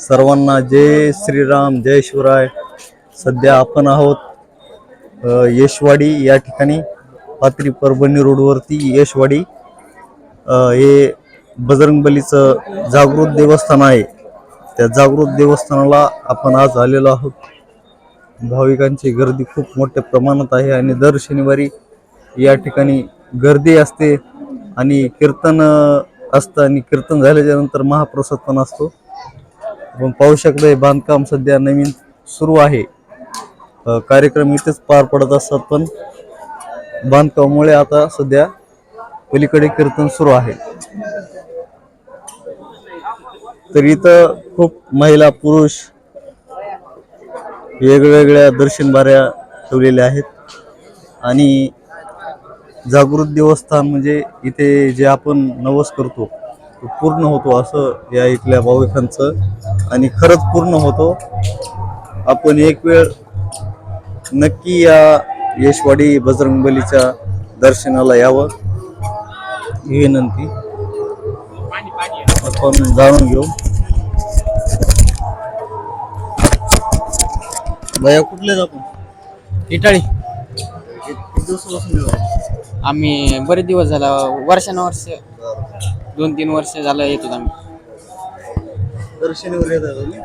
सर्वांना जय श्रीराम जय शिवराय. सध्या आपण आहोत यशवाडी या ठिकाणी पात्री परभणी रोडवरती यशवाडी. हे बजरंगबलीचं जागृत देवस्थान आहे. त्या जागृत देवस्थानाला आपण आज आलेलो आहोत. भाविकांची गर्दी खूप मोठ्या प्रमाणात आहे आणि दर शनिवारी या ठिकाणी गर्दी असते आणि कीर्तन असतं आणि कीर्तन झाल्याच्यानंतर महाप्रसाद पण असतो. आपण पाहू शकतो हे बांधकाम सध्या नवीन सुरू आहे. कार्यक्रम इथेच पार पडत असतात पण बांधकामामुळे आता सध्या पलीकडे कीर्तन सुरू आहे. तर इथं खूप महिला पुरुष वेगवेगळ्या दर्शन बाऱ्या ठेवलेल्या आहेत. आणि जागृत देवस्थान म्हणजे इथे जे आपण नवस करतो पूर्ण होतो असं या इथल्या भाविकांचं. आणि खरंच पूर्ण होतो. आपण एक वेळ नक्की या यशवाडी बजरंगबलीच्या दर्शनाला यावं. ही विनंती. आपण जाणून घेऊ. भैया कुठले आपण इटाळी? आम्ही बरेच दिवस झाला वर्षानुवर्ष दोन तीन वर्ष झालं येतो आम्ही. दर शनिवारी येतात तुम्ही?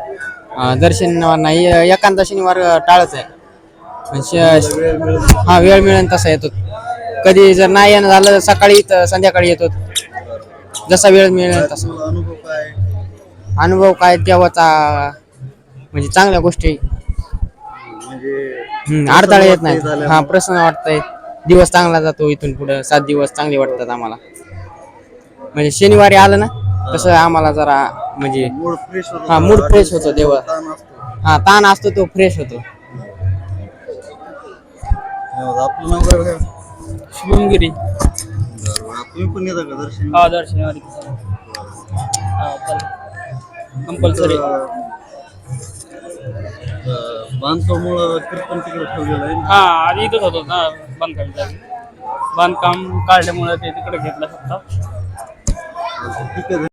अं, दर्शन नाही एखादा शनिवार टाळच आहे. पण श- वेळ मिळत हा वेळ मिळेल तसा येतो. कधी जर नाही येणं झालं सकाळी तर संध्याकाळी येतो. जसा वेळ मिळेल तसा. तुला अनुभव काय अनुभव काय तेव्हाचा म्हणजे चांगल्या गोष्टी. म्हणजे हम्म, अडथळे येत नाही. हा प्रसन्न वाटतंय. दिवस चांगला जातो इथून पुढे. सात दिवस चांगले वाटतात आम्हाला. म्हणजे शनिवारी आलं ना तसं आम्हाला जरा म्हणजे मूड फ्रेश होतो. हा, mood fresh होतो. ताण असतो. हा ताण असतो तो फ्रेश होतो. धन्यवाद. आपलं नंबर काय शिवमगिरी बरं, तुम्ही पण येता का दर्शन? हा दर शनिवारी कंपल्सरी बांधकामुळं कीर्तन तिकडे ठेवलेलं आहे हा आधी इथंच होतो. ना बांधकाम. बांधकाम काढल्यामुळे ते तिकडे घेतलं फक्त. 一个人